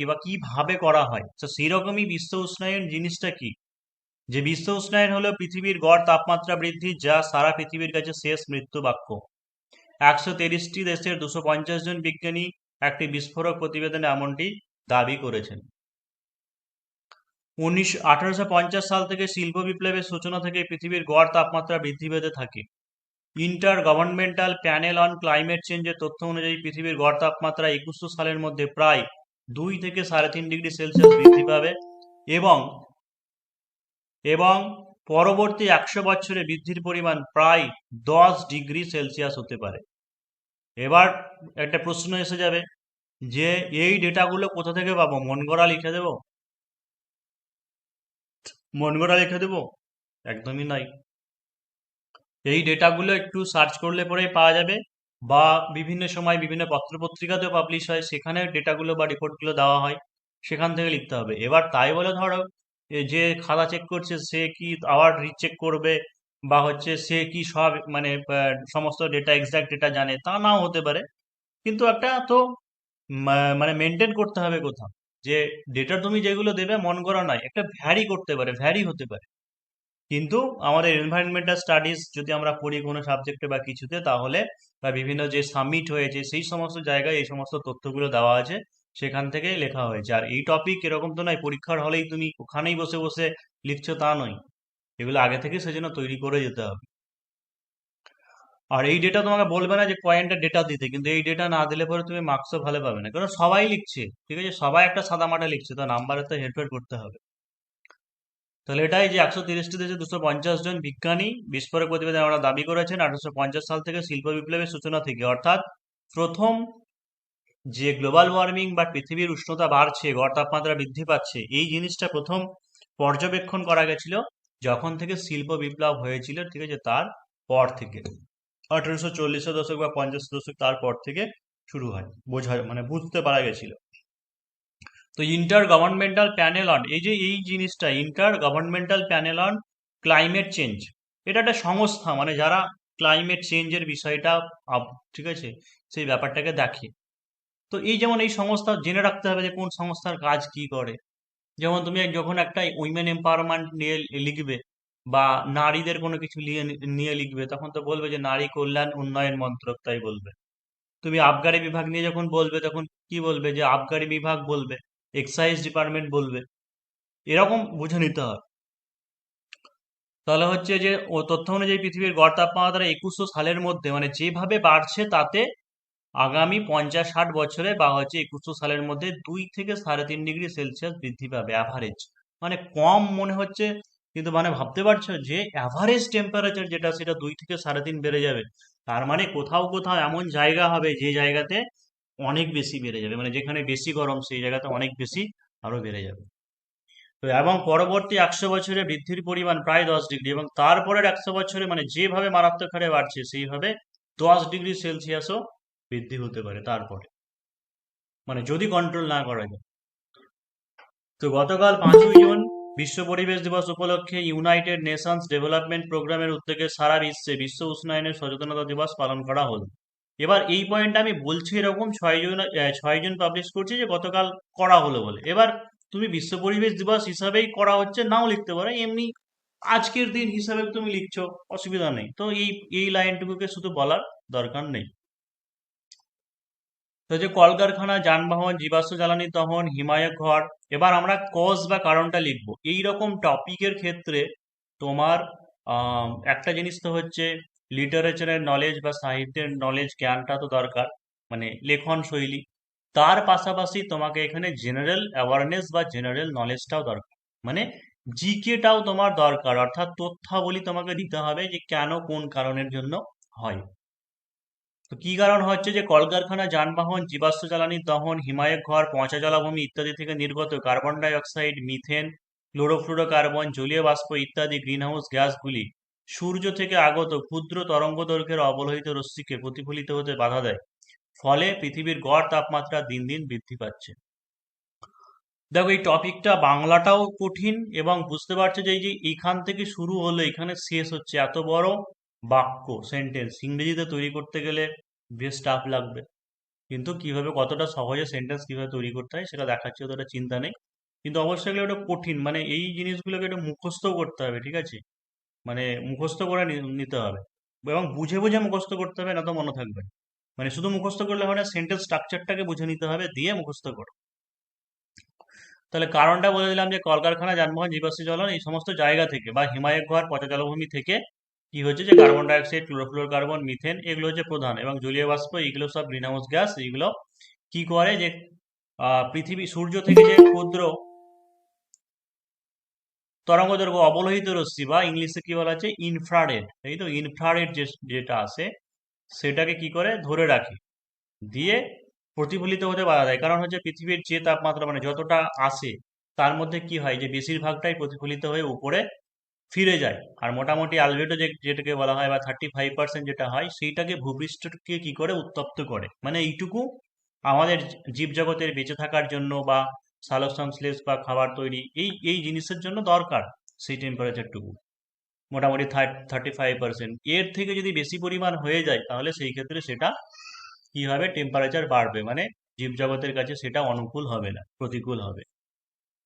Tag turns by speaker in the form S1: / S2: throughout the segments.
S1: থেকে বা কীভাবে করা হয়? তো সেরকমই বিশ্ব উষ্ণায়ন জিনিসটা কি? যে বিশ্ব উষ্ণায়ন হলো পৃথিবীর গড় তাপমাত্রা বৃদ্ধি যা সারা পৃথিবীর কাছে শেষ মৃত্যু বাক্য। একশো তিরিশটি দেশের দুশো পঞ্চাশ জন বিজ্ঞানী একটি বিস্ফোরক প্রতিবেদনে এমনটি দাবি করেছেন। উনিশ, আঠারোশো সাল থেকে শিল্প বিপ্লবের সূচনা থেকে পৃথিবীর গড় তাপমাত্রা বৃদ্ধি পেতে থাকে। Inter governmental panel on climate চেঞ্জের তথ্য অনুযায়ী পৃথিবীর গড় তাপমাত্রা একুশশো সালের মধ্যে প্রায় দুই থেকে সাড়ে তিন ডিগ্রি সেলসিয়াস বৃদ্ধি পাবে এবং এবং পরবর্তী একশো বছরে বৃদ্ধির পরিমাণ প্রায় দশ ডিগ্রি সেলসিয়াস হতে পারে। এবার একটা প্রশ্ন এসে যাবে যে এই ডেটাগুলো কোথা থেকে পাবো? মন গড়া লিখে দেবো? মন গড়া লিখে দেবো? একদমই নাই। এই ডেটাগুলো একটু সার্চ করলে পরেই পাওয়া যাবে। বা বিভিন্ন সময় বিভিন্ন পত্রপত্রিকাতেও পাবলিশ হয় সেখানে ডেটাগুলো বা রিপোর্টগুলো দেওয়া হয়, সেখান থেকে লিখতে হবে। এবার তাই বলে ধরো যে খাতা চেক করছে, সে কি আবার রিচেক করবে বা হচ্ছে সে কি সব মানে সমস্ত ডেটা এক্সাক্ট ডেটা জানে, তা নাও হতে পারে। কিন্তু একটা তো মানে মেনটেন করতে হবে কোথাও। যে ডেটা তুমি যেগুলো দেবে, মন করা নয়, একটা ভ্যারি করতে পারে ভ্যারি হতে পারে। কিন্তু আমাদের এনভায়রনমেন্টাল স্টাডিজ যদি আমরা পড়ি কোনো সাবজেক্টে বা কিছুতে, তাহলে বা বিভিন্ন যে সাবমিট হয়েছে, সেই সমস্ত জায়গায় এই সমস্ত তথ্যগুলো দেওয়া আছে, সেখান থেকেই লেখা হয়েছে। আর এই টপিক এরকম তো নয়, পরীক্ষার হলেই তুমি ওখানেই বসে বসে লিখছো তা নয়। এগুলো আগে থেকে সেজন্য তৈরি করে যেতে হবে। আর এই ডেটা তোমাকে বলবে না যে পয়েন্টের ডেটা দিতে, কিন্তু এই ডেটা না দিলে পরে তুমি মার্কসও ভালো পাবে না। কারণ সবাই লিখছে, ঠিক আছে? সবাই একটা সাদা মাটা লিখছে, তো নাম্বারে তো হেরফের করতে হবে। তাহলে এটাই যে একশো তিরিশটি দেশে দুশো পঞ্চাশ জন বিজ্ঞানী বিস্ফোরক প্রতিবেদন আমরা দাবি করেছেন আঠারোশো পঞ্চাশ সাল থেকে শিল্প বিপ্লবের সূচনা থেকে। অর্থাৎ প্রথম যে গ্লোবাল ওয়ার্মিং বা পৃথিবীর উষ্ণতা বাড়ছে, গড় তাপমাত্রা বৃদ্ধি পাচ্ছে, এই জিনিসটা প্রথম পর্যবেক্ষণ করা গেছিল যখন থেকে শিল্প বিপ্লব হয়েছিল, ঠিক আছে, তার পর থেকে। আঠারোশো চল্লিশের দশক বা পঞ্চাশ দশক তারপর থেকে শুরু হয়, বোঝা মানে বুঝতে পারা গেছিল। তো ইন্টার গভর্নমেন্টাল প্যানেল অন এই যে এই জিনিসটা inter governmental panel on climate change এটা একটা সংস্থা মানে যারা ক্লাইমেট চেঞ্জের বিষয়টা ঠিক আছে, সেই ব্যাপারটাকে দেখে। তো এই যেমন এই সংস্থা, জেনে রাখতে হবে যে কোন সংস্থার কাজ কি করে। যেমন তুমি যখন একটা উইমেন এম্পাওয়ারমেন্ট নিয়ে লিখবে, বা নারীদের কোনো কিছু নিয়ে নিয়ে লিখবে, তখন তো বলবে যে নারী কল্যাণ উন্নয়ন মন্ত্রক, তাই বলবে। তুমি আবগারি বিভাগ নিয়ে যখন বলবে, তখন কি বলবে? যে আবগারি বিভাগ বলবে। এক্সাইজ ডিপার্টমেন্ট বলবে। এরকম বুঝে নিতে হবে। তাহলে হচ্ছে যে, ও তথ্য অনুযায়ী পৃথিবীর গড় তাপমাত্রা একুশশো সালের মধ্যে মানে যেভাবে বাড়ছে তাতে আগামী পঞ্চাশ ষাট বছরে বা হচ্ছে একুশশো সালের মধ্যে দুই থেকে সাড়ে তিন ডিগ্রি সেলসিয়াস বৃদ্ধি পাবে অ্যাভারেজ মানে কম মনে হচ্ছে, কিন্তু মানে ভাবতে পারছ যে অ্যাভারেজ টেম্পারেচার যেটা, সেটা দুই থেকে সাড়ে তিন বেড়ে যাবে। তার মানে কোথাও কোথাও এমন জায়গা হবে যে জায়গাতে অনেক বেশি বেড়ে যাবে। মানে যেখানে বেশি গরম, সেই জায়গাতে অনেক বেশি আরও বেড়ে যাবে। তো এবং পরবর্তী একশো বছরে বৃদ্ধির পরিমাণ প্রায় দশ ডিগ্রি এবং তারপরের একশো বছরে মানে যেভাবে মারাত্মক হারে বাড়ছে, সেইভাবে দশ ডিগ্রি সেলসিয়াসও বৃদ্ধি হতে পারে তারপরে। মানে যদি কন্ট্রোল না করা যায়। তো গতকাল পাঁচই জুন বিশ্ব পরিবেশ দিবস উপলক্ষে ইউনাইটেড নেশনস ডেভেলপমেন্ট প্রোগ্রামের উদ্যোগে সারা বিশ্বে বিশ্ব উষ্ণায়নের সচেতনতা দিবস পালন করা হলো। এবার এই পয়েন্টটা আমি বলছি এরকম ছয় জন ছয় জন পাবলিশ করছি যে গতকাল করা হলো বলে। এবার তুমি বিশ্ব পরিবেশ দিবস হিসাবেই করা হচ্ছে, নাও লিখতে পারো। এমনি আজকের দিন হিসাবে তুমি লিখছো, অসুবিধা নেই। তো এই এই লাইনটুকুকে শুধু বলার দরকার নেই। তো যে কলকারখানা, যানবাহন, জীবাশ্ম জ্বালানি দহন, হিমায়ক ঘর, এবার আমরা কজ বা কারণটা লিখব। এই রকম টপিকের ক্ষেত্রে তোমার একটা জিনিস তো হচ্ছে লিটারেচারের নলেজ বা সাহিত্যের নলেজ জ্ঞানটা তো দরকার মানে লেখন শৈলী। তার পাশাপাশি তোমাকে এখানে জেনারেল অ্যাওয়ারনেস বা জেনারেল নলেজটাও দরকার। মানে জিকেটাও তোমার দরকার, অর্থাৎ তথ্যাবলী তোমাকে দিতে হবে যে কেন কোন কারণের জন্য হয়। তো কি কারণ হচ্ছে যে কলকারখানা, যানবাহন, জীবাশ্ম জ্বালানি, দহন, হিমায়ক ঘর, পচা জলাভূমি ইত্যাদি থেকে নির্গত carbon dioxide methane chlorofluorocarbon জলীয় বাষ্প ইত্যাদি গ্রিনহাউস গ্যাসগুলি সূর্য থেকে আগত ক্ষুদ্র তরঙ্গ দৈর্ঘ্যের অবলোহিত রশ্মিকে প্রতিফলিত হতে বাধা দেয়। ফলে পৃথিবীর গড় তাপমাত্রা দিন দিন বৃদ্ধি পাচ্ছে। দেখো, এই টপিকটা বাংলাটাও কঠিন এবং বুঝতে পারছ যে এই যে এখান থেকে শুরু হলো, এখানে শেষ হচ্ছে, এত বড় বাক্য সেন্টেন্স ইংরেজিতে তৈরি করতে গেলে বেশ টাফ লাগবে। কিন্তু কীভাবে, কতটা সহজে সেন্টেন্স কীভাবে তৈরি করতে হয়, সেটা দেখাচ্ছি অতটা চিন্তা নেই। কিন্তু অবশ্যই এগুলো একটু কঠিন মানে এই জিনিসগুলোকে একটু মুখস্থ করতে হবে, ঠিক আছে? মানে মুখস্থ করে নিতে হবে। এবং বুঝে বুঝে মুখস্থ করতে হবে, না তো মনে থাকবে। মানে শুধু মুখস্থ করলে হবে না সেন্টেন্স স্ট্রাকচারটাকে বুঝে নিতে হবে, দিয়ে মুখস্থ করো। তাহলে কারণটা বলে দিলাম যে কলকারখানা, যানবাহন, জীবাশ্ম জ্বলন, এই সমস্ত জায়গা থেকে বা হিমায়ক ঘর, পচা জলভূমি থেকে কি হচ্ছে যে কার্বন ডাইঅক্সাইড ক্লোরোফ্লোরোকার্বন মিথেন, এগুলো হচ্ছে প্রধান এবং জলীয় বাষ্প, এগুলো সব গ্রিন হাউস গ্যাস, এগুলো কি করে যে পৃথিবী, সূর্য থেকে যে ক্ষুদ্র তরঙ্গদৈর্ঘ্য অবলোহিত রশ্মি বা ইংলিশে কি বলা হচ্ছে ইনফ্রারেড এই তো ইনফ্রারেড যে, যেটা আছে, সেটাকে কি করে? ধরে রাখে। দিয়ে প্রতিফলিত হতে বাধা দেয়। কারণ হচ্ছে পৃথিবীর যে তাপমাত্রা মানে যতটা আসে, তার মধ্যে কি হয় যে বেশিরভাগটাই প্রতিফলিত হয়ে উপরে ফিরে যায়। আর মোটামুটি আলবেটো যে, যেটাকে বলা হয় বা থার্টি ফাইভ পার্সেন্ট যেটা হয়, সেইটাকে ভূপৃষ্ঠকে কি করে? উত্তপ্ত করে। মানে এইটুকু আমাদের জীবজগতের বেঁচে থাকার জন্য বা সালোক সংশ্লেষ বা খাবার তৈরি, এই এই জিনিসের জন্য দরকার সেই টেম্পারেচারটুকু মোটামুটি থার্টি ফাইভ পার্সেন্ট এর থেকে যদি বেশি পরিমাণ হয়ে যায়, তাহলে সেই ক্ষেত্রে সেটা কি হবে টেম্পারেচার বাড়বে? মানে জীবজগতের কাছে সেটা অনুকূল হবে না, প্রতিকূল হবে।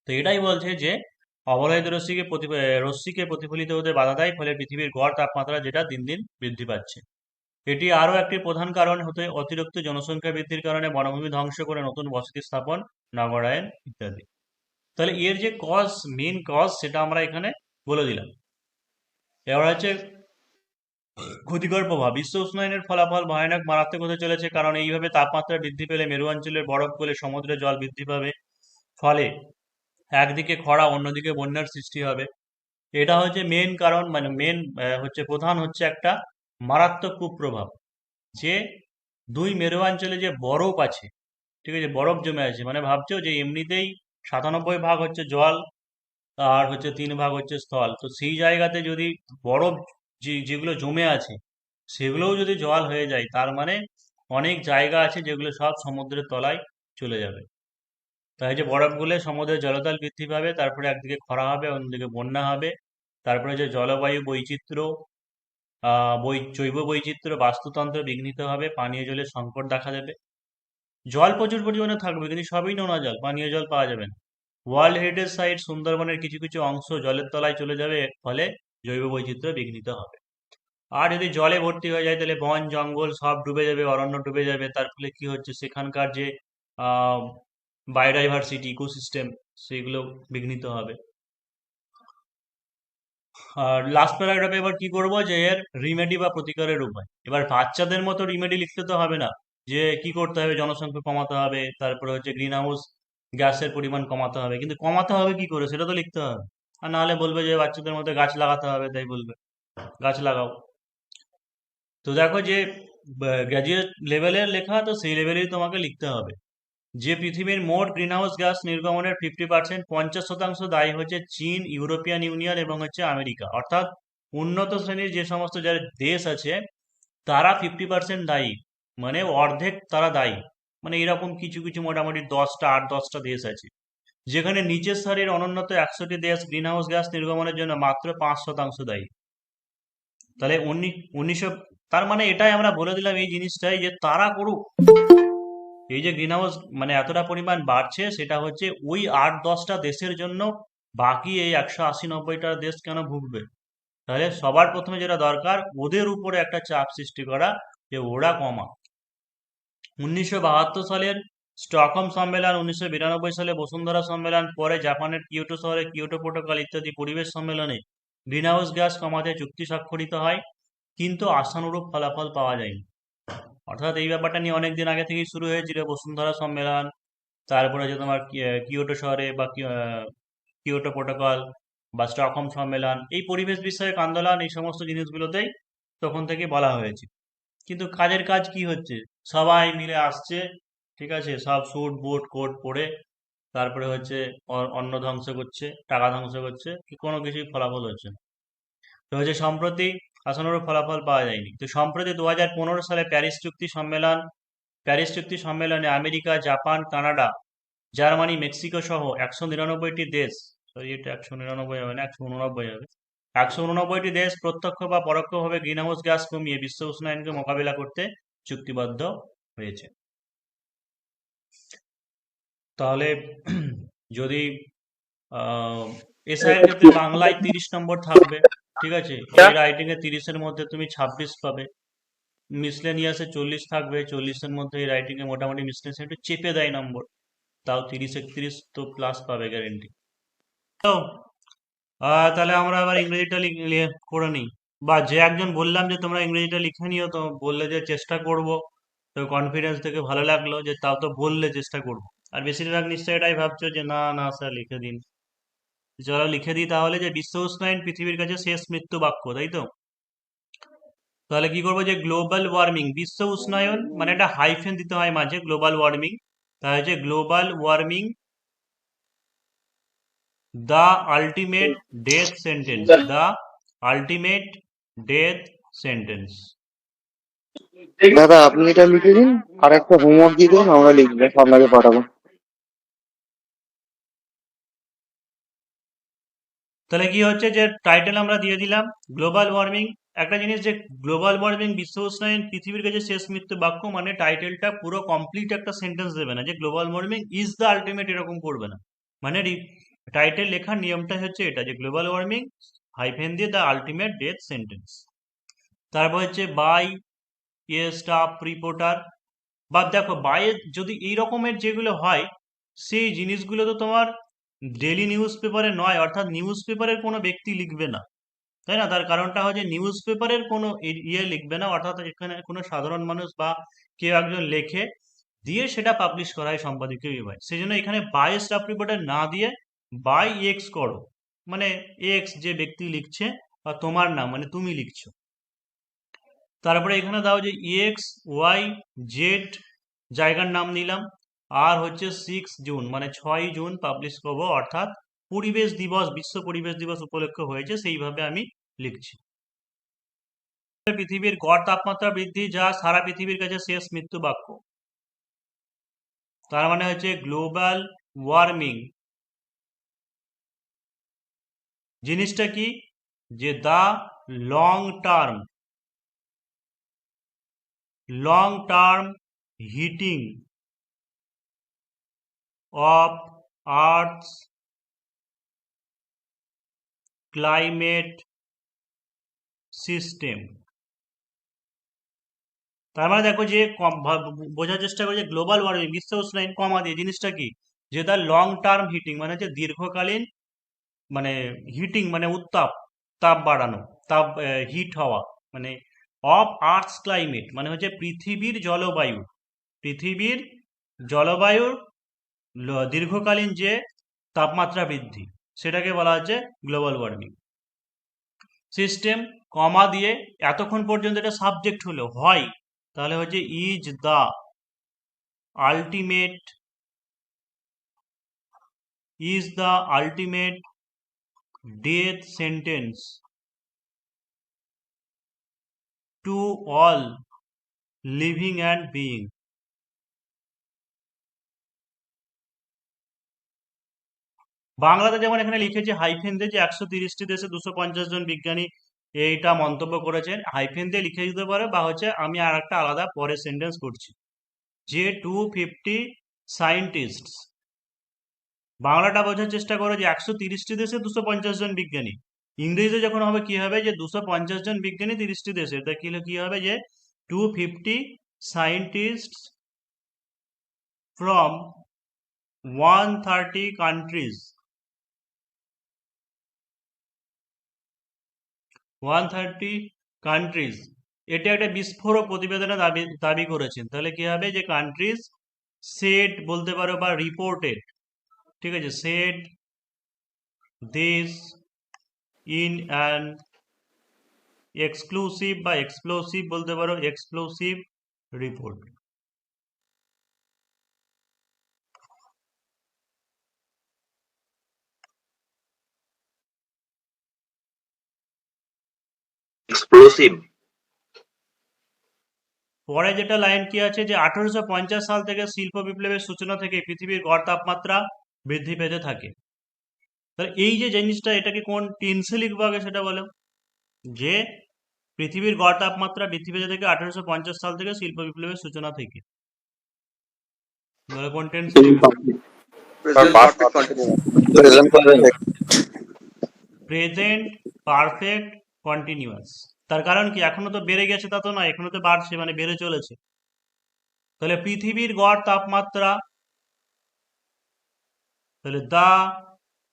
S1: তো এটাই বলছে যে অবলোহিত রশ্মিকে রশ্মিকে প্রতিফলিত হতে বাধা দেয়, ফলে পৃথিবীর গড় তাপমাত্রা যেটা দিন দিন বৃদ্ধি পাচ্ছে। এটি আরও একটি প্রধান কারণ হতে অতিরিক্ত জনসংখ্যা বৃদ্ধির কারণে বনভূমি ধ্বংস করে নতুন বসতি স্থাপন নগরায়ন ইত্যাদি। তাহলে এর যে কজ মেন কজ সেটা আমরা এখানে বলে দিলাম। এবার হচ্ছে ক্ষতিকর প্রভাব। বিশ্ব উষ্ণায়নের ফলাফল ভয়ানক, মারাত্মক হতে চলেছে কারণ এইভাবে তাপমাত্রা বৃদ্ধি পেলে মেরু অঞ্চলের বরফ গলে সমুদ্রের জল বৃদ্ধি পাবে। ফলে একদিকে খরা, অন্যদিকে বন্যার সৃষ্টি হবে। এটা হচ্ছে মেন কারণ মানে মেন হচ্ছে প্রধান হচ্ছে একটা মারাত্মক কুপ্রভাব। যে দুই মেরু অঞ্চলে যে বরফ আছে, ঠিক আছে, বরফ জমে আছে মানে ভাবছ যে এমনিতেই সাতানব্বই ভাগ হচ্ছে জল, আর হচ্ছে তিন ভাগ হচ্ছে স্থল। তো সেই জায়গাতে যদি বরফ যে, যেগুলো জমে আছে, সেগুলোও যদি জল হয়ে যায়, তার মানে অনেক জায়গা আছে যেগুলো সব সমুদ্রের তলায় চলে যাবে। তাই যে বরফ গলে সমুদ্রের জলতল বৃদ্ধি পাবে, তারপরে একদিকে খরা হবে, অন্যদিকে বন্যা হবে, তারপরে যে জলবায়ু বৈচিত্র্য জৈব বৈচিত্র্য বাস্তুতন্ত্র বিঘ্নিত হবে, পানীয় জলের সংকট দেখা দেবে। জল প্রচুর পরিমাণে থাকবে, কিন্তু সবই নোনা জল, পানীয় জল পাওয়া যাবে না। ওয়ার্ল্ড হেরিটেজ সাইট সুন্দরবনের কিছু কিছু অংশ জলের তলায় চলে যাবে ফলে জৈব বৈচিত্র্য বিঘ্নিত হবে। আর যদি জলে ভর্তি হয়ে যায়, তাহলে বন, জঙ্গল সব ডুবে যাবে, অরণ্য ডুবে যাবে, তার ফলে কি হচ্ছে? সেখানকার যে বায়োডাইভার্সিটি ইকোসিস্টেম সেগুলো বিঘ্নিত হবে। লাস্ট প্যারাগ্রাফে এবার কি করব যে এর রিমেডি বা প্রতিকারের উপায়। এবার বাচ্চাদের মতো রিমেডি লিখতে তো হবে না, যে কি করতে হবে, জনসংখ্যা কমাতে হবে, তারপরে হচ্ছে গ্রিন হাউস গ্যাসের পরিমাণ কমাতে হবে, কিন্তু কমাতে হবে কি করে সেটা তো লিখতে হবে। আর নাহলে বলবে যে বাচ্চাদের মধ্যে গাছ লাগাতে হবে, তাই বলবে। গাছ লাগাও। তো দেখো যে গ্র্যাজুয়েট লেভেলের লেখা, তো সেই লেভেলেই তোমাকে লিখতে হবে। যে পৃথিবীর মোট গ্রিনহাউস গ্যাস নির্গমনের ফিফটি পার্সেন্ট পঞ্চাশ শতাংশ দায়ী হচ্ছে চীন, ইউরোপিয়ান ইউনিয়ন এবং হচ্ছে আমেরিকা। অর্থাৎ উন্নত শ্রেণির যে সমস্ত যারা দেশ আছে, তারা ফিফটি পার্সেন্ট দায়ী। মানে অর্ধেক তারা দায়ী। মানে এরকম কিছু কিছু মোটামুটি দশটা, আট, দশটা দেশ আছে। যেখানে নিচের স্তরের অনুন্নত একশোটি দেশ গ্রিনহাউস গ্যাস নির্গমনের জন্য মাত্র পাঁচ শতাংশ দায়ী। তাহলে উনিশশো, তার মানে এটাই আমরা বলে দিলাম এই জিনিসটাই যে তারা করুক। এই যে গ্রিন হাউস মানে এতটা পরিমাণ বাড়ছে, সেটা হচ্ছে ওই আট দশটা দেশের জন্য বাকি এই একশো আশি নব্বইটা দেশ কেন ভুগবে? তাহলে সবার প্রথমে যেটা দরকার, ওদের উপরে একটা চাপ সৃষ্টি করা যে ওরা কমা উনিশশো বাহাত্তর সালের স্টকহোম সম্মেলন, উনিশশো বিরানব্বই সালে বসুন্ধরা সম্মেলন, পরে জাপানের কিয়োটো শহরে কিয়োটো প্রোটোকল ইত্যাদি পরিবেশ সম্মেলনে গ্রিনহাউস গ্যাস কমাতে চুক্তি স্বাক্ষরিত হয়, কিন্তু আশানুরূপ ফলাফল পাওয়া যায়নি। অর্থাৎ এই ব্যাপারটা নিয়ে অনেকদিন আগে থেকেই শুরু হয়েছিল বসুন্ধরা সম্মেলন, তারপরে যে তোমার কিয়োটো শহরে বা কিয়োটো প্রোটোকল বা স্টকহোম সম্মেলন, এই পরিবেশ বিষয়ক আন্দোলন, এই সমস্ত জিনিসগুলোতেই তখন থেকে বলা হয়েছে। কিন্তু কাজের কাজ কি হচ্ছে? সবাই মিলে আসছে, ঠিক আছে? সব স্যুট, বুট, কোট পরে তারপরে হচ্ছে অন্ন ধ্বংস করছে, টাকা ধ্বংস করছে, কোনো কিছুই ফলাফল হচ্ছে না। তো হচ্ছে সম্প্রতি আশানুরূপ ফলাফল পাওয়া যায়নি। তো সম্প্রতি দু হাজার পনেরো সালে প্যারিস চুক্তি সম্মেলন, প্যারিস চুক্তি সম্মেলনে America, Japan, Canada, Germany, Mexico সহ একশো নিরানব্বইটি দেশ, সরি, এটা একশো নিরানব্বই হবে না, একশো উননব্বই হবে। একশো উননব্বইটি দেশ প্রত্যক্ষ বা পরোক্ষভাবে গ্রিনহাউস গ্যাস কমিয়ে বিশ্ব উষ্ণায়নকে মোকাবিলা করতে চুক্তিবদ্ধ হয়েছে। তাহলে যদি এসআই এর ক্ষেত্রে বাংলায় তিরিশ নম্বর থাকবে। ঠিক আছে? এই রাইটিং এ তিরিশের মধ্যে তুমি ছাব্বিশ পাবে। মিসলেনিয়াসে চল্লিশ থাকবে চল্লিশের মধ্যে এই রাইটিং এ মোটামুটি মিসলেনিয়াস একটু চেপে দেয় নম্বর তাও তিরিশ একত্রিশ তো প্লাস পাবে গ্যারেন্টি তো তাহলে আমরা আবার ইংরেজিটা লিখ- লিখে- করে নিই। বা যে একজন বললাম যে তোমরা ইংরেজিটা লিখে নিও তো বললে যে চেষ্টা করব। তো কনফিডেন্স থেকে ভালো লাগল যে তাও তো বললে চেষ্টা করব। আর বেশিরভাগ নিশ্চয়ই এটাই ভাবছ যে না না স্যার লিখে দিন। চলো লিখে দিই তাহলে যে বিশ্ব উষ্ণায়ন পৃথিবীর কাছে শেষ মৃত্যু বাক্য তাই তো? তাহলে কি করব? যে গ্লোবাল ওয়ার্মিং বিশ্ব উষ্ণায়ন মানে একটা হাইফেন দিতে হয় মাঝে গ্লোবাল ওয়ার্মিং তাহলে হচ্ছে global warming the ultimate death sentence the ultimate death sentence
S2: দাদা আপনি এটা লিখে দিন আর একটা হোমওয়ার্ক দিয়ে দিন আমরা লিখব আপনাকে পাঠাবো।
S1: তাহলে কি হচ্ছে যে টাইটেল আমরা দিয়ে দিলাম গ্লোবাল ওয়ার্মিং একটা জিনিস যে গ্লোবাল ওয়ার্মিং বিশ্ব উষ্ণায়ন পৃথিবীর কাছে শেষ মৃত্যু বাক্য মানে টাইটেলটা পুরো কমপ্লিট একটা সেন্টেন্স দেবে না যে global warming is the ultimate এরকম করবে না। মানে টাইটেল লেখার নিয়মটা হচ্ছে এটা যে গ্লোবাল ওয়ার্মিং হাইফেন দিয়ে দ্য আলটিমেট ডেথ সেন্টেন্স তারপর হচ্ছে বাই এ স্টাফ রিপোর্টার বা দেখো বাইয়ে যদি এই রকমের যেগুলো হয়, সেই জিনিসগুলো তো তোমার ডেলি নিউজ পেপারে নয়, অর্থাৎ নিউজ পেপারের কোনো ব্যক্তি লিখবে না। তাই না? তার কারণটা যে নিউজ পেপারের কোনো ইয়ে লিখবে না, অর্থাৎ এখানে কোনো সাধারণ মানুষ বা কেউ একজন লেখে, দিয়ে সেটা পাবলিশ করা হয় সম্পাদকীয় বিভাগ সেই জন্য এখানে বাই স্টাফ রিপোর্টার না দিয়ে বাই এক্স করো। মানে এক্স যে ব্যক্তি লিখছে বা তোমার নাম মানে তুমি লিখছো। তারপরে এখানে দাও যে এক্স ওয়াই জেড জায়গার নাম নিলাম। আর হচ্ছে সিক্স জুন মানে ছয় জুন পাবলিশ করব, অর্থাৎ পরিবেশ দিবস, বিশ্ব পরিবেশ দিবস উপলক্ষে হয়েছে, সেইভাবে আমি লিখছি। পৃথিবীর গড় তাপমাত্রা বৃদ্ধি যা সারা পৃথিবীর কাছে শেষ মৃত্যু বাক্য। তার মানে হচ্ছে গ্লোবাল ওয়ার্মিং জিনিসটা কি? যে the long term long term heating of Earth's climate system. তার মানে দেখো যে বোঝার চেষ্টা করে যে গ্লোবাল ওয়ার্মিং বিশ্ব উষ্ণায়ন কমা দিয়ে জিনিসটা কি? যে তার লং টার্ম হিটিং মানে হচ্ছে দীর্ঘকালীন মানে হিটিং মানে উত্তাপ, তাপ বাড়ানো, তাপ হিট হওয়া মানে অফ আর্থস ক্লাইমেট মানে হচ্ছে পৃথিবীর জলবায়ু, পৃথিবীর জলবায়ুর দীর্ঘকালীন যে তাপমাত্রা বৃদ্ধি, সেটাকে বলা হচ্ছে গ্লোবাল ওয়ার্মিং সিস্টেম কমা দিয়ে এতক্ষণ পর্যন্ত এটা সাবজেক্ট হলো হয় তাহলে হচ্ছে is the ultimate is the ultimate death sentence to all living and being বাংলাতে যেমন এখানে লিখেছে হাইফেন দিয়ে যে একশো তিরিশটি দেশে দুশো পঞ্চাশ জন বিজ্ঞানী এইটা মন্তব্য করেছেন হাইফেন দিয়ে লিখে দিতে পারে, বা হচ্ছে আমি আর একটা আলাদা পরে সেন্টেন্স করছি। যে টু ফিফটি সায়েন্টিস্ট বাংলাটা বোঝার চেষ্টা করো যে একশো তিরিশটি দেশে দুশো পঞ্চাশ জন বিজ্ঞানী। ইংরেজিতে যখন হবে কি হবে যে দুশো পঞ্চাশ জন বিজ্ঞানী তিরিশটি দেশে এটা কি কি হবে যে two fifty scientist from one thirty countries one thirty countries এটা একটা বিস্ফোরক প্রতিবেদনে দাবি দাবি করেছেন। তাহলে কি হবে? যে কান্ট্রিজ সেট বলতে পারো বা রিপোর্টেড ঠিক আছে? Set this in an exclusive বা এক্সপ্লোসিভ বলতে পারো এক্সপ্লোসিভ রিপোর্ট
S3: এক্সপ্লোসিভ
S1: পরে যেটা লাইন কি আছে যে আঠারোশো পঞ্চাশ সাল থেকে শিল্প বিপ্লবের সূচনা থেকে পৃথিবীর গড় তাপমাত্রা বৃদ্ধি পেতে থাকে। তাহলে এই যে জিনিসটা এটাকে কোন টেন্সে লিখব সেটা বলো? যে পৃথিবীর গড় তাপমাত্রা বৃদ্ধি পেতে থাকে আঠারোশো পঞ্চাশ সাল থেকে শিল্প বিপ্লবের সূচনা থেকে। কোন টেন্সে লিখব
S2: Present perfect continuous. Present perfect.
S1: Present perfect continuous তার কারণ কি? এখনও তো বেড়ে গেছে তা তো নয়, এখনও তো বাড়ছে মানে বেড়ে চলেছে। তাহলে পৃথিবীর গড় তাপমাত্রা, তাহলে the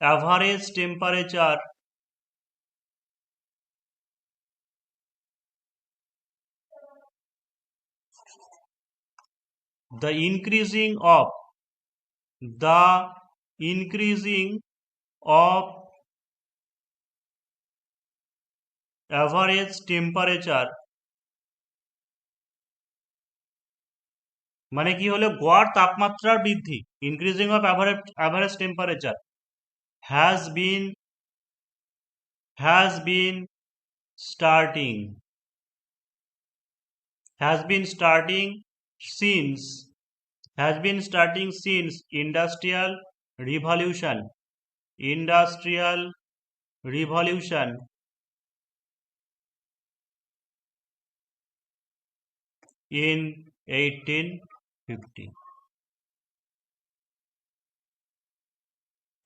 S1: average temperature the increasing of, the increasing of average temperature মানে কি হলো গড় তাপমাত্রার বৃদ্ধি increasing of average average temperature has been has been starting has been starting since has been starting since industrial revolution industrial revolution in 1850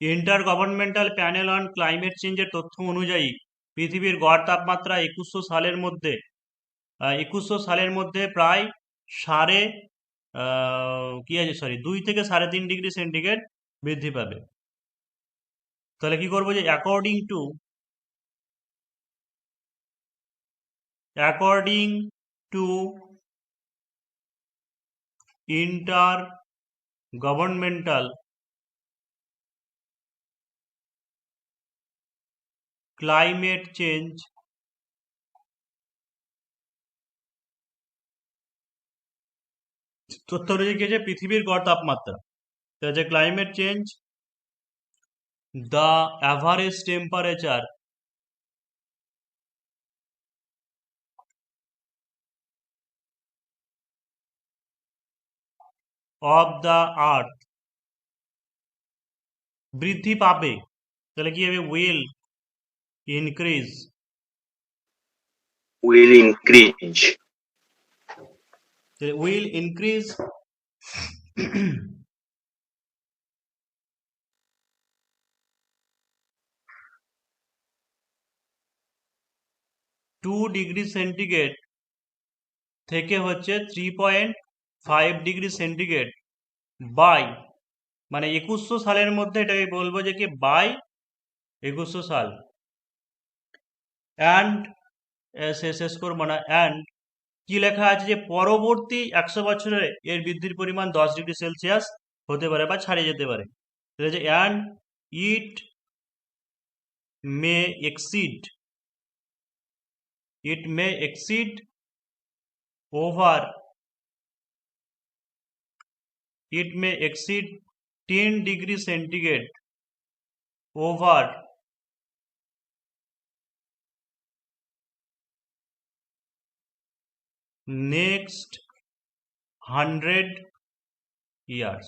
S1: inter governmental panel on climate চেঞ্জের তথ্য অনুযায়ী, পৃথিবীর গড় তাপমাত্রা একুশশো সালের মধ্যে একুশশো সালের মধ্যে প্রায় সাড়ে কি আছে সরি দুই থেকে সাড়ে তিন ডিগ্রি সেন্টিগ্রেড বৃদ্ধি পাবে। তাহলে কি করব যে according to according to inter governmental climate change তথ্য অনুযায়ী কি পৃথিবীর গড় তাপমাত্রা? তো যে climate change the average temperature of the earth বৃদ্ধি পাবে তাহলে কি হবে will increase
S3: will increase.
S1: will increase. Two degree centigrade থেকে হচ্ছে three point five degree centigrade by মানে একুশশো সালের মধ্যে এটাকে বলব যে কি বাই একুশশো সাল। অ্যান্ড শেষ করব না অ্যান্ড কি লেখা আছে যে পরবর্তী একশো বছরে এর বৃদ্ধির পরিমাণ দশ ডিগ্রি সেলসিয়াস হতে পারে বা ছাড়িয়ে যেতে পারে। ঠিক আছে and it may exceed it may exceed over it may exceed ten degree centigrade over next 100 years.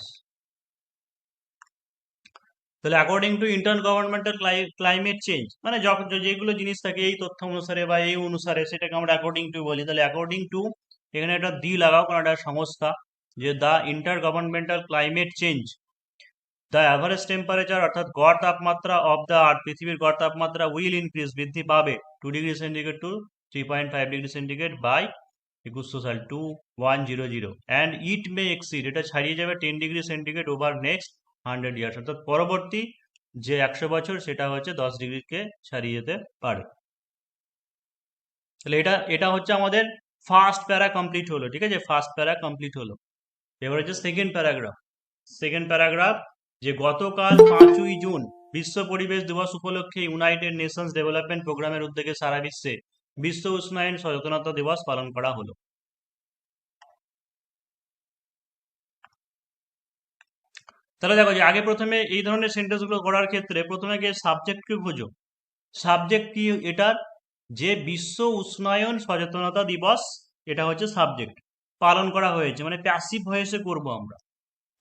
S1: তাহলে according to inter governmental climate change মানে যেগুলো জিনিস থাকে এই তথ্য অনুসারে বা এই অনুসারে সেটাকে আমরা অ্যাকর্ডিং টু বলি। তাহলে অ্যাকর্ডিং টু এখানে একটা দি লাগাও, কারণ একটা সংস্থা। যে the inter governmental climate change the average temperature অর্থাৎ গড় তাপমাত্রা অফ দ্য আর্থ পৃথিবীর গড় তাপমাত্রা উইল ইনক্রিজ বৃদ্ধি পাবে। Two degree centigrade to three point five degree centigrade by একুশশো সাল two one zero zero and it may exceed এটা ছাড়িয়ে যাবে ten degree centigrade over next hundred years অর্থাৎ পরবর্তী যে একশো বছর, সেটা হচ্ছে দশ ডিগ্রিকে ছাড়িয়ে যেতে পারে। তাহলে এটা এটা হচ্ছে আমাদের ফার্স্ট প্যারা কমপ্লিট হলো, ঠিক আছে? ফার্স্ট প্যারা কমপ্লিট হলো। এবার হচ্ছে সেকেন্ড প্যারাগ্রাফ সেকেন্ড প্যারাগ্রাফ যে গতকাল পাঁচই জুন বিশ্ব পরিবেশ দিবস উপলক্ষে ইউনাইটেড নেশনস ডেভেলপমেন্ট প্রোগ্রামের উদ্যোগে সারা বিশ্বে বিশ্ব উষ্ণায়ন সচেতনতা দিবস পালন করা হলো। তাহলে দেখো যে আগে প্রথমে এই ধরনের সেন্টেন্সগুলো করার ক্ষেত্রে প্রথমে গিয়ে সাবজেক্টকে খোঁজো সাবজেক্ট কি এটার? যে বিশ্ব উষ্ণায়ন সচেতনতা দিবস, এটা হচ্ছে সাবজেক্ট পালন করা হয়েছে মানে প্যাসিভ ভয়েসে করব আমরা।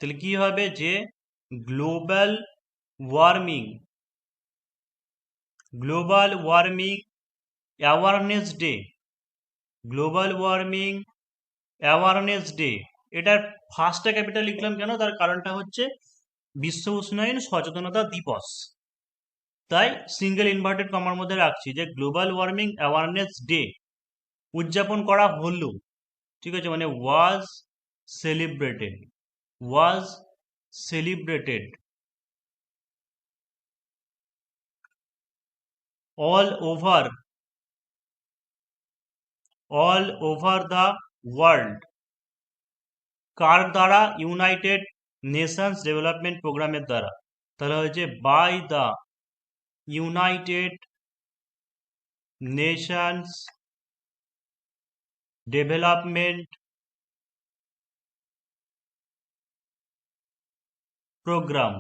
S1: তাহলে কি হবে যে global warming global warming awareness day global warming awareness day এটার ফার্স্টে ক্যাপিটাল লিখলাম কেন? তার কারণটা হচ্ছে বিশ্ব উষ্ণায়ন সচেতনতা দিবস। তাই সিঙ্গেল ইনভার্টেড কমার মধ্যে রাখছি যে গ্লোবাল ওয়ার্মিং অ্যাওয়ারনেস ডে উদযাপন করা হলো। ঠিক আছে মানে was celebrated was celebrated all over all over the world. কার দ্বারা? ইউনাইটেড নেশনস ডেভেলপমেন্ট প্রোগ্রামের দ্বারা। তাহলে হচ্ছে by the United Nations development programme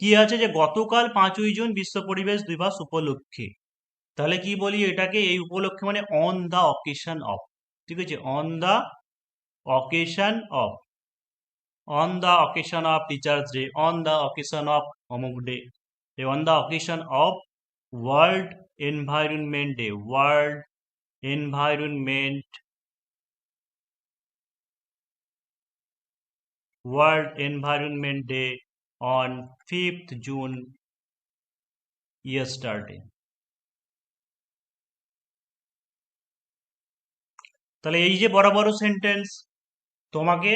S1: কি আছে যে গতকাল পাঁচই জুন বিশ্ব পরিবেশ দিবস উপলক্ষে? তাহলে কি বলি এটাকে? এই উপলক্ষে মানে অন দা অকেশন অফ ঠিক আছে? On the occasion of on the occasion of teachers day on the occasion of অমুক day on the occasion of world environment day world environment world environment day on 5th June yesterday. তাহলে এই যে বড় বড় sentence তোমাকে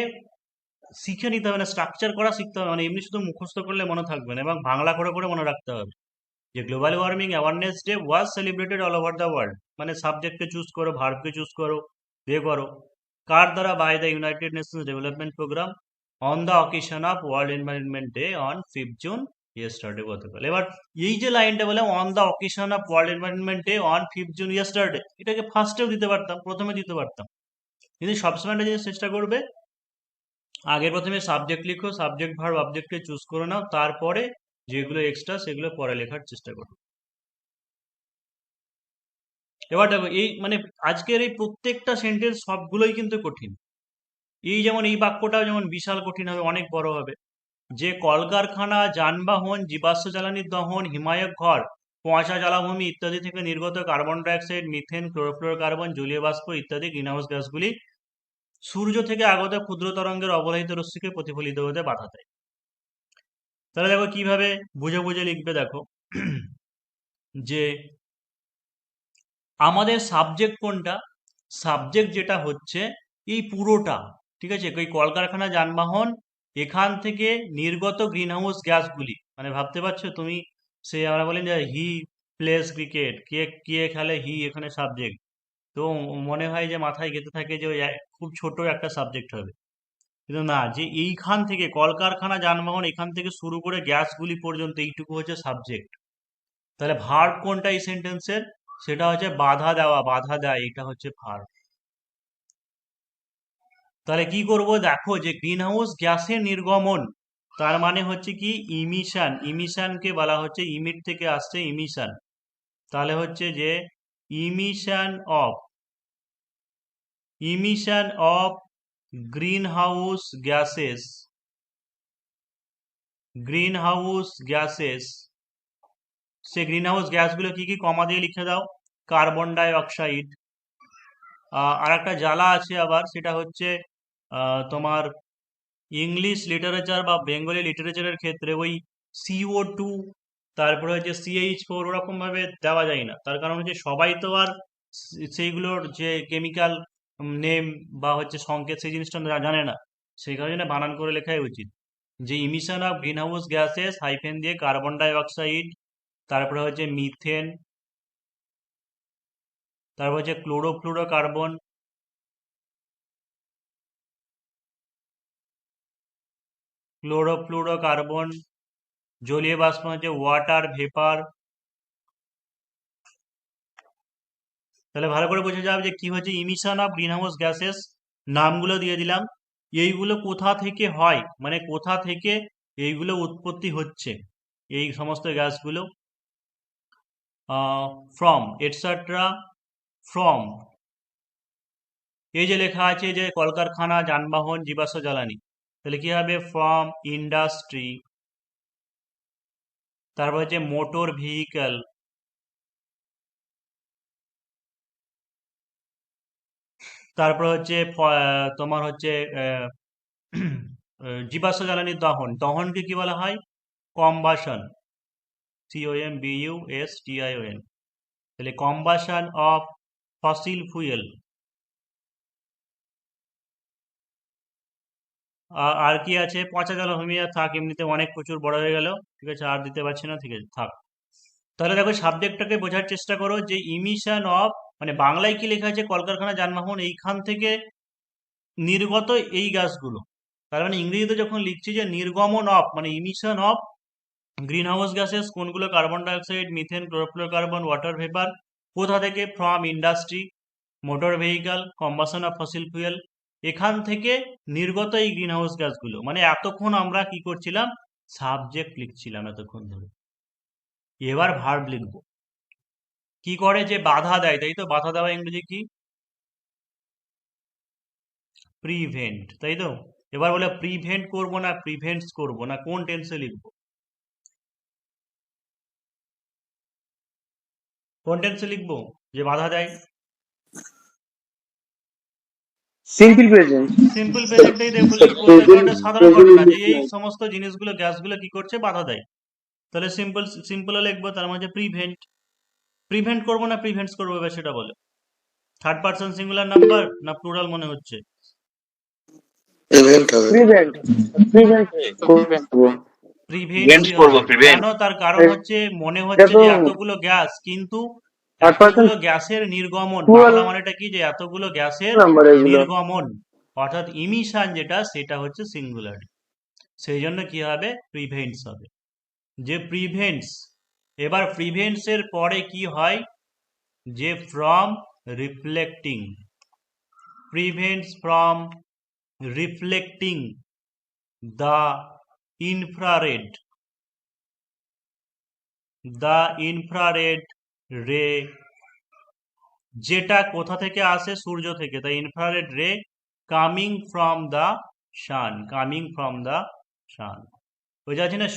S1: শিখে নিতে হবে না স্ট্রাকচার করা শিখতে হবে মানে এমনি শুধু মুখস্থ করলে মনে থাকবে না, এবং বাংলা করে করে মনে রাখতে হবে যে global warming awareness day was celebrated all over the world মানে সাবজেক্টকে চুজ করো ভার্বকে চুজ করো দিয়ে করো। কার দ্বারা? By the United Nations development programme on the occasion of world environment day on fifth June yesterday গতকাল। এবার এই যে লাইনটা বলে on the occasion of world environment day on fifth June yesterday এটাকে ফার্স্টেও দিতে পারতাম, প্রথমে দিতে পারতাম। কিন্তু সবসময় একটা জিনিস চেষ্টা করবে, আগে প্রথমে সাবজেক্ট লিখো সাবজেক্ট ভার্ব অবজেক্টকে চুজ করে নাও, তারপরে যেগুলো এক্সট্রা সেগুলো পরে লেখার চেষ্টা করো। এবার দেখো, এই মানে আজকের এই প্রত্যেকটা সেন্টেন্স সবগুলোই কিন্তু কঠিন। এই যেমন এই বাক্যটাও যেমন বিশাল কঠিন হবে, অনেক বড় হবে। যে কলকারখানা, যানবাহন, জীবাশ্ম জ্বালানির দহন, হিমায়ক ঘর কুয়াশা জলাভূমি ইত্যাদি থেকে নির্গত কার্বন ডাইঅক্সাইড, মিথেন, ক্লোরোফ্লোরোকার্বন, জলীয় বাষ্প ইত্যাদি গ্রিনহাউস গ্যাসগুলি সূর্য থেকে আগত ক্ষুদ্র তরঙ্গের অবলাহিত রশ্মিকে প্রতিফলিত হতে বাধা দেয়। তাহলে দেখো কীভাবে বুঝে বুঝে লিখবে দেখো। যে আমাদের সাবজেক্ট কোনটা? সাবজেক্ট যেটা হচ্ছে এই পুরোটা, ঠিক আছে? ওই কলকারখানা, যানবাহন, এখান থেকে নির্গত গ্রিনহাউস গ্যাসগুলি মানে ভাবতে পারছ তুমি? সে আমরা বলেন যে হি প্লেস ক্রিকেট কে কে খেলে হি এখানে সাবজেক্ট তো মনে হয় যে মাথায় গেতে থাকে যে খুব ছোট একটা সাবজেক্ট হবে। কিন্তু না, যে এইখান থেকে কলকারখানা, যানবাহন এখান থেকে শুরু করে গ্যাসগুলি পর্যন্ত এইটুকু হচ্ছে সাবজেক্ট তাহলে ভার্ব কোনটা এই সেন্টেন্সের সেটা হচ্ছে বাধা দেওয়া, বাধা দেয় এটা হচ্ছে ভার্ব তাহলে কি করব? দেখো যে গ্রিন হাউস গ্যাসের নির্গমন, তার মানে হচ্ছে কি ইমিশন ইমিশনকে বলা হচ্ছে ইমিট থেকে আসছে ইমিশন তাহলে হচ্ছে যে emission of emission of green house gases green house gases. Say green house গ্যাসগুলো কি কি কমা দিয়ে লিখে দাও? কার্বন ডাই অক্সাইড আর একটা জ্বালা আছে আবার, সেটা হচ্ছে তোমার ইংলিশ লিটারেচার বা বেঙ্গলি লিটারেচারের ক্ষেত্রে ওই সিও টু, তারপরে হচ্ছে সিএইচ ফোর ওরকম ভাবে দেওয়া যায় না। তার কারণ হচ্ছে সবাই তো আর সেইগুলোর যে কেমিক্যাল নেম বা হচ্ছে সংকেত সেই জিনিসটা জানে না। সেই কারণে বানান করে লেখাই উচিত। যে emission of green house gases hyphen দিয়ে কার্বন ডাই অক্সাইড তারপরে হচ্ছে মিথেন তারপর হচ্ছে ক্লোরোফ্লুরো কার্বন ক্লোরোফ্লুরো কার্বন জলীয় বাষ্প হচ্ছে ওয়াটার ভেপার তাহলে ভালো করে বোঝা যাবে যে কি হচ্ছে ইমিশন অফ গ্রিনহাউস গ্যাসেস নামগুলো দিয়ে দিলাম। এইগুলো কোথা থেকে হয়? মানে কোথা থেকে এইগুলো উৎপত্তি হচ্ছে? এই সমস্ত গ্যাসগুলো ফ্রম এটসেট্রা ফ্রম এই যে লেখা আছে যে কলকারখানা, যানবাহন, জীবাশ্ম জ্বালানি। তাহলে কি হবে? ফ্রম ইন্ডাস্ট্রি তারপর হচ্ছে মোটর ভেহিক্যাল তারপর হচ্ছে তোমার হচ্ছে জীবাশ্ম জ্বালানির দহন। দহনকে কি বলা হয়? Combustion. C O M B U S T I O N তাহলে কম্বাসন অফ ফসিল ফুয়েল। আর কি আছে? পচা জলভূমি আর থাক, এমনিতে অনেক প্রচুর বড় হয়ে গেল। ঠিক আছে, আর দিতে পারছি না, ঠিক আছে, থাক। তাহলে দেখো সাবজেক্টটাকে বোঝার চেষ্টা করো যে ইমিশন অফ মানে বাংলায় কি লেখা আছে? কলকারখানা, যানবাহন, এইখান থেকে নির্গত এই গ্যাসগুলো তার মানে ইংরেজিতে যখন লিখছি যে নির্গমন অফ মানে emission of green house gases কোনগুলো carbon dioxide methane chlorofluorocarbon water vapour কোথা থেকে? From industry motor vehicle combustion of fossil fuel এখান থেকে নির্গত এই গ্রিন হাউস গ্যাসগুলো মানে এতক্ষণ আমরা কি করছিলাম? সাবজেক্ট লিখছিলাম এতক্ষণ ধরে। এবার ভার্ব লিখব। কি করে যে বাধা দেয় তাই তো? বাধা দেওয়া ইংরেজি কি? প্রিভেন্ট তাই তো? এবার বলে প্রিভেন্ট করব না প্রিভেন্টস করব না কোন টেন্সে লিখব? কোন টেন্সে লিখব যে বাধা দেয়?
S2: সিম্পল প্রেজেন্ট
S1: সিম্পল প্রেজেন্টেই দেখো লিখব তার কারণ এটা সাধারণ ঘটনা যে এই সমস্ত জিনিসগুলো গ্যাসগুলো কি করছে? বাধা দেয়। তাহলে সিম্পল সিম্পলে লিখব তার মাঝে প্রিভেন্ট প্রিভেন্ট করব না প্রিভেন্টস করব এবার সেটা বলে। থার্ড পার্সন সিঙ্গুলার নাম্বার না প্লুরাল মনে হচ্ছে?
S2: Prevent prevent prevent.
S1: কেন? তার কারণ হচ্ছে মনে হচ্ছে যে এতগুলো গ্যাস কিন্তু এতগুলো গ্যাসের নির্গমন বাংলা মানেটা কি যে এতগুলো গ্যাসের নির্গমন অর্থাৎ ইমিশন যেটা সেটা হচ্ছে সিঙ্গুলার সেই জন্য কি হবে? প্রিভেন্টস হবে। যে প্রিভেন্টস এবার প্রিভেন্টস এর পরে কি হয়? যে from reflecting prevents from reflecting the infrared the infrared ray যেটা কোথা থেকে আসে? সূর্য থেকে। The infrared ray coming from the sun coming from the sun বোঝা যাচ্ছে না?